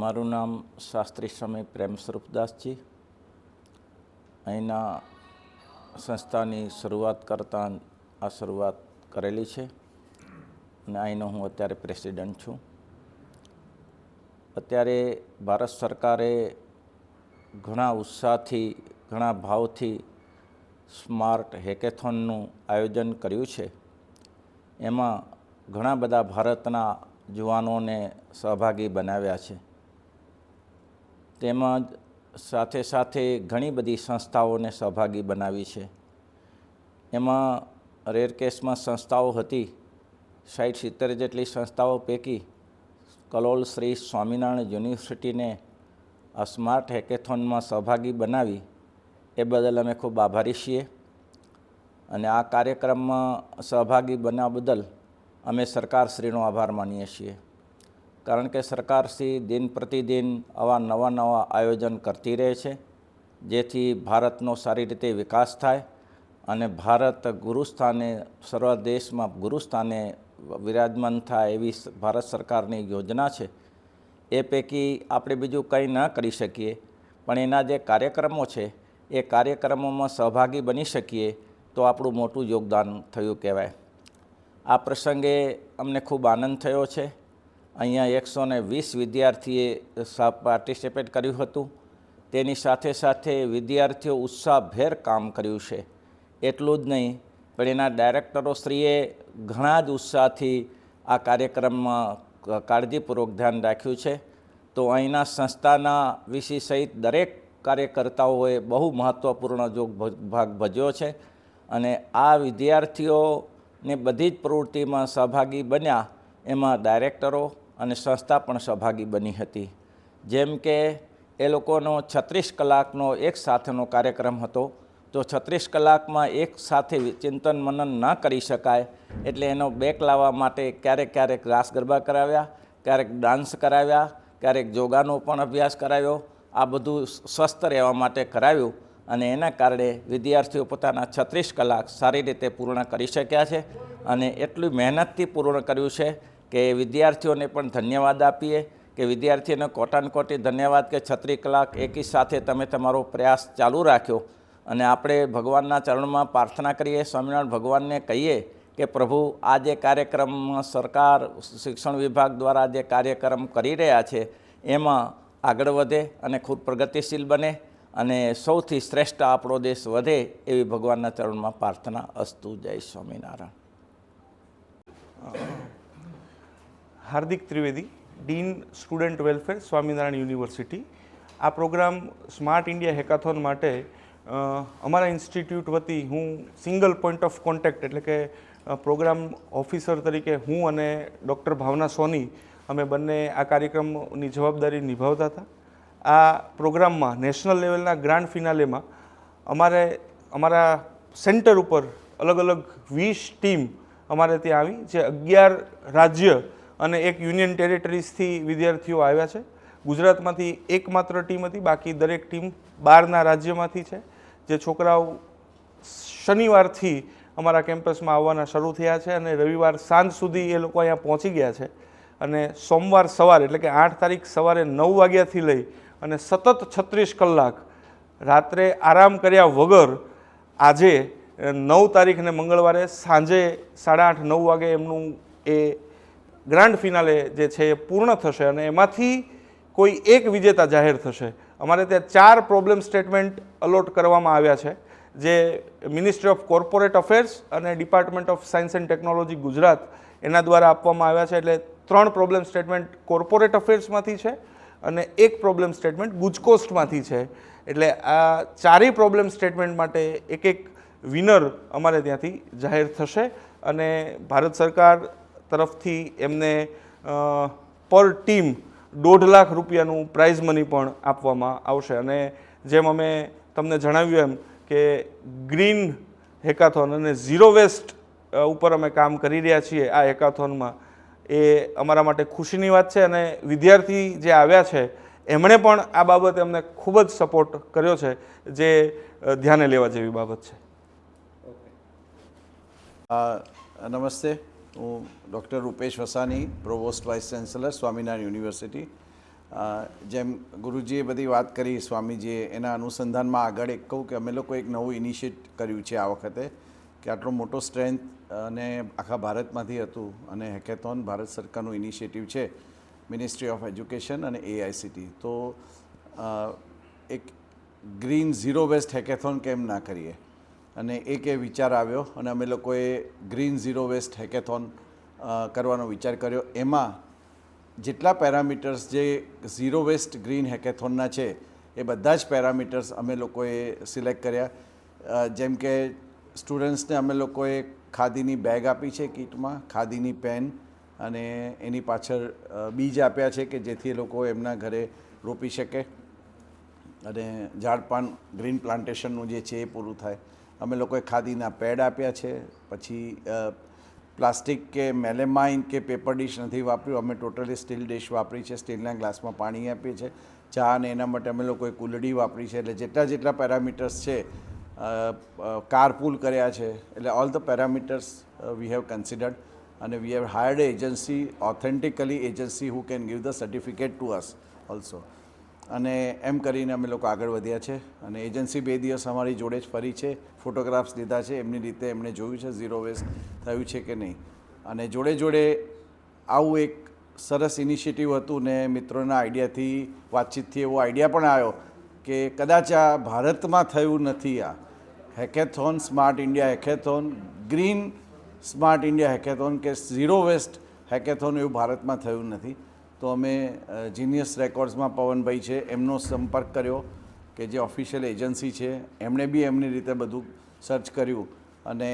મારું નામ શાસ્ત્રી સ્વામી પ્રેમ સ્વરૂપદાસજી અહીંના સંસ્થાની શરૂઆત કરતાં આ શરૂઆત કરેલી છે અને અહીંનો હું અત્યારે પ્રેસિડન્ટ છું. અત્યારે ભારત સરકારે ઘણા ઉત્સાહથી, ઘણા ભાવથી સ્માર્ટ હેકેથોનનું આયોજન કર્યું છે. એમાં ઘણા બધા ભારતના યુવાનોને સહભાગી બનાવ્યા છે. તેમજ સાથે સાથે ઘણી બધી સંસ્થાઓને સહભાગી બનાવી છે. એમાં રેર કેસમાં સંસ્થાઓ હતી સાઠ સિત્તેર જેટલી સંસ્થાઓ પૈકી કલોલ શ્રી સ્વામિનારાયણ યુનિવર્સિટીને આ સ્માર્ટ હેકેથોનમાં સહભાગી બનાવી, એ બદલ અમે ખૂબ આભારી છીએ. અને આ કાર્યક્રમમાં સહભાગી બનવા બદલ અમે સરકારશ્રીનો આભાર માનીએ છીએ. કારણ કે સરકારશ્રી દિન પ્રતિદિન આવા નવા નવા આયોજન કરતી રહે છે, જેથી ભારતનો સારી રીતે વિકાસ થાય અને ભારત ગુરુસ્થાને, સર્વ દેશમાં ગુરુસ્થાને વિરાજમાન થાય એવી ભારત સરકારની યોજના છે. એ પૈકી આપણે બીજું કંઈ ન કરી શકીએ, પણ એના જે કાર્યક્રમો છે, એ કાર્યક્રમોમાં સહભાગી બની શકીએ તો આપણું મોટું યોગદાન થયું કહેવાય. આ પ્રસંગે અમને ખૂબ આનંદ થયો છે. અહીંયા એકસો ને વીસ વિદ્યાર્થીએ પાર્ટિસિપેટ કર્યું હતું. તેની સાથે સાથે વિદ્યાર્થીઓ ઉત્સાહભેર કામ કર્યું છે. એટલું જ નહીં, પણ એના ડાયરેક્ટરોશ્રીએ ઘણા જ ઉત્સાહથી આ કાર્યક્રમમાં કાળજીપૂર્વક ધ્યાન રાખ્યું છે. તો અહીંના સંસ્થાના વિષય સહિત દરેક કાર્યકર્તાઓએ બહુ મહત્ત્વપૂર્ણ જોગ ભાગ ભજ્યો છે. અને આ વિદ્યાર્થીઓને બધી જ પ્રવૃત્તિમાં સહભાગી બન્યા એમાં ડાયરેક્ટરો અને સંસ્થા પણ સહભાગી બની હતી. જેમ કે, એ લોકોનો છત્રીસ કલાકનો એક સાથેનો કાર્યક્રમ હતો. તો છત્રીસ કલાકમાં એક સાથે ચિંતન મનન ન કરી શકાય, એટલે એનો બેક લાવવા માટે ક્યારેક ક્યારેક રાસ ગરબા કરાવ્યા, ક્યારેક ડાન્સ કરાવ્યા, ક્યારેક યોગાનો પણ અભ્યાસ કરાવ્યો. આ બધું સ્વસ્થ રહેવા માટે કરાવ્યું અને એના કારણે વિદ્યાર્થીઓ પોતાના છત્રીસ કલાક સારી રીતે પૂર્ણ કરી શક્યા છે અને એટલી મહેનતથી પૂર્ણ કર્યું છે કે વિદ્યાર્થીઓને પણ ધન્યવાદ આપીએ, કે વિદ્યાર્થીઓને કોટાન કોટી ધન્યવાદ, કે છત્રી કલાક એકી સાથે તમે તમારો પ્રયાસ ચાલુ રાખ્યો. અને આપણે ભગવાનના ચરણમાં પ્રાર્થના કરીએ, સ્વામિનારાયણ ભગવાનને કહીએ કે પ્રભુ, આ જે કાર્યક્રમ સરકાર, શિક્ષણ વિભાગ દ્વારા જે કાર્યક્રમ કરી રહ્યા છે, એમાં આગળ વધે અને ખૂબ પ્રગતિશીલ બને અને સૌથી શ્રેષ્ઠ આપણો દેશ વધે એવી ભગવાનના ચરણમાં પ્રાર્થના અસ્તુ. જય Swaminarayan. Hardik Trivedi dean student welfare Swaminarayan university આ પ્રોગ્રામ સ્માર્ટ ઇન્ડિયા હેકાથોન માટે અમારા ઇન્સ્ટિટ્યૂટ વતી હું સિંગલ પોઈન્ટ ઓફ કોન્ટેક્ટ એટલે કે પ્રોગ્રામ ઓફિસર તરીકે હું અને ડૉક્ટર ભાવના સોની અમે બંને આ કાર્યક્રમની જવાબદારી નિભાવતા હતા. આ પ્રોગ્રામમાં નેશનલ લેવલના ગ્રાન્ડ ફિનાલેમાં અમારે, અમારા સેન્ટર ઉપર અલગ અલગ વીસ ટીમ અમારે ત્યાં આવી, જે અગિયાર રાજ્ય અને એક યુનિયન ટેરેટરીઝથી વિદ્યાર્થીઓ આવ્યા છે. ગુજરાતમાંથી એકમાત્ર ટીમ હતી, બાકી દરેક ટીમ બહારના રાજ્યમાંથી છે. જે છોકરાઓ શનિવારથી અમારા કેમ્પસમાં આવવાના શરૂ થયા છે અને રવિવાર સાંજ સુધી એ લોકો અહીંયા પહોંચી ગયા છે. અને સોમવાર સવારે, એટલે કે આઠ તારીખ સવારે નવ વાગ્યાથી લઈ અને સતત છત્રીસ કલાક રાત્રે આરામ કર્યા વગર આજે નવ તારીખને મંગળવારે સાંજે સાડા આઠ, નવ વાગે એમનું એ ગ્રાન્ડ ફિનાલે જે છે એ પૂર્ણ થશે અને એમાંથી કોઈ એક વિજેતા જાહેર થશે. અમારે ત્યાં ચાર પ્રોબ્લેમ સ્ટેટમેન્ટ અલોટ કરવામાં આવ્યા છે. જે મિનિસ્ટ્રી ઓફ કોર્પોરેટ અફેર્સ અને department of science and technology Gujarat એના દ્વારા આપવામાં આવ્યા છે. એટલે ત્રણ પ્રોબ્લેમ સ્ટેટમેન્ટ કોર્પોરેટ અફેર્સમાંથી છે અને એક પ્રોબ્લેમ સ્ટેટમેન્ટ ગુજકોસ્ટમાંથી છે. એટલે આ ચારેય પ્રોબ્લેમ સ્ટેટમેન્ટ માટે એક એક વિનર અમારે ત્યાંથી જાહેર થશે અને ભારત સરકાર તરફથી એમને પર ટીમ દોઢ લાખ રૂપિયાનું પ્રાઇઝ મની પણ આપવામાં આવશે. અને જેમ અમે તમને જણાવ્યું એમ કે ગ્રીન હેકાથોન અને ઝીરો વેસ્ટ ઉપર અમે કામ કરી રહ્યા છીએ આ હેકાથોનમાં એ અમારા માટે ખુશીની વાત છે અને વિદ્યાર્થી જે આવ્યા છે, એમણે પણ આ બાબતે અમને ખૂબ જ સપોર્ટ કર્યો છે, જે ધ્યાને લેવા જેવી બાબત છે. નમસ્તે. હું doctor Rupesh Vasani provost vice chancellor Swaminarayan university જેમ ગુરુજીએ બધી વાત કરી, સ્વામીજીએ એના અનુસંધાનમાં આગળ એક કહું કે અમે લોકો એક નવું ઇનિશિએટ કર્યું છે આ વખતે કે આટલો મોટો સ્ટ્રેન્થ અને આખા ભારતમાંથી હતું અને હેકેથોન ભારત સરકારનું ઇનિશિયેટિવ છે મિનિસ્ટ્રી ઓફ એજ્યુકેશન અને એઆઈસીટી તો એક ગ્રીન ઝીરો વેસ્ટ હેકેથોન કેમ ના કરીએ? અને એક એ વિચાર આવ્યો અને અમે લોકોએ ગ્રીન ઝીરો વેસ્ટ હેકેથોન કરવાનો વિચાર કર્યો. એમાં જેટલા પેરામીટર્સ જે ઝીરો વેસ્ટ ગ્રીન હેકેથોનના છે, એ બધા જ પેરામીટર્સ અમે લોકોએ સિલેક્ટ કર્યા. જેમ કે સ્ટુડન્ટ્સને અમે લોકોએ ખાદીની બેગ આપી છે કિટમાં, ખાદીની પેન અને એની પાછળ બીજ આપ્યા છે કે જેથી એ લોકો એમના ઘરે રોપી શકે. અને ઝાડપાન, ગ્રીન પ્લાન્ટેશનનું જે છે એ પૂરું થાય. અમે લોકોએ ખાદીના પેડ આપ્યા છે, પછી પ્લાસ્ટિક કે મેલેમાઇન કે પેપર ડિશ નથી વાપર્યું, અમે ટોટલી સ્ટીલ ડિશ વાપરી છે, સ્ટીલના ગ્લાસમાં પાણી આપીએ છીએ, ચા અને એના માટે અમે લોકોએ કુલડી વાપરી છે, એટલે જેટલા જેટલા પેરામીટર્સ છે કારપૂલ કર્યા છે, એટલે all the parameters we have considered અને we have hired agency authentically agency who can give the certificate to us also અને એમ કરીને અમે લોકો આગળ વધ્યા છે. અને એજન્સી બે દિવસ અમારી જોડે જ ફરી છે. ફોટોગ્રાફ્સ લીધા છે. એમની રીતે એમણે જોયું છે ઝીરો વેસ્ટ થયું છે કે નહીં. અને જોડે જોડે આવું એક સરસ ઇનિશિયેટિવ હતું ને મિત્રોના આઈડિયાથી વાતચીતથી એવો આઈડિયા પણ આવ્યો કે કદાચ આ ભારતમાં થયું નથી આ. Hackathon, smart India hackathon, green smart India hackathon કે ઝીરો વેસ્ટ હેકેથોન એવું ભારતમાં થયું નથી. તો અમે જીનિયસ રેકોર્ડ્સમાં પવનભાઈ છે, એમનો સંપર્ક કર્યો કે જે ઓફિશિયલ એજન્સી છે, એમણે બી એમની રીતે બધું સર્ચ કર્યું અને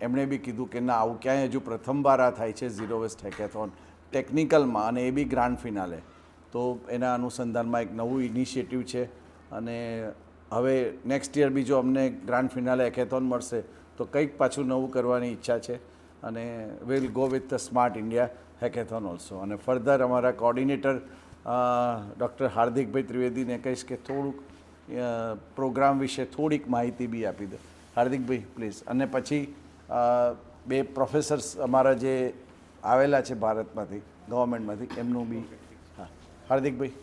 એમણે બી કીધું કે ના, આવું ક્યાંય હજુ પ્રથમવાર આ થાય છે ઝીરો વેસ્ટ હેકેથોન ટેકનિકલમાં અને એ બી ગ્રાન્ડ ફિનાલે તો એના અનુસંધાનમાં એક નવું ઇનિશિયેટિવ છે અને હવે નેક્સ્ટ યર બી જો અમને ગ્રાન્ડ ફિનાલે હેકેથોન મળશે. તો કંઈક પાછું નવું કરવાની ઈચ્છા છે. અને will go with the smart India hackathon also અને ફર્ધર અમારા કોર્ડિનેટર ડૉક્ટર હાર્દિકભાઈ ત્રિવેદીને કહીશ કે થોડુંક પ્રોગ્રામ વિશે થોડીક માહિતી બી આપી દો. હાર્દિકભાઈ પ્લીઝ અને પછી બે પ્રોફેસર્સ અમારા જે આવેલા છે ભારતમાંથી ગવર્મેન્ટમાંથી એમનું બી, હા. હાર્દિકભાઈ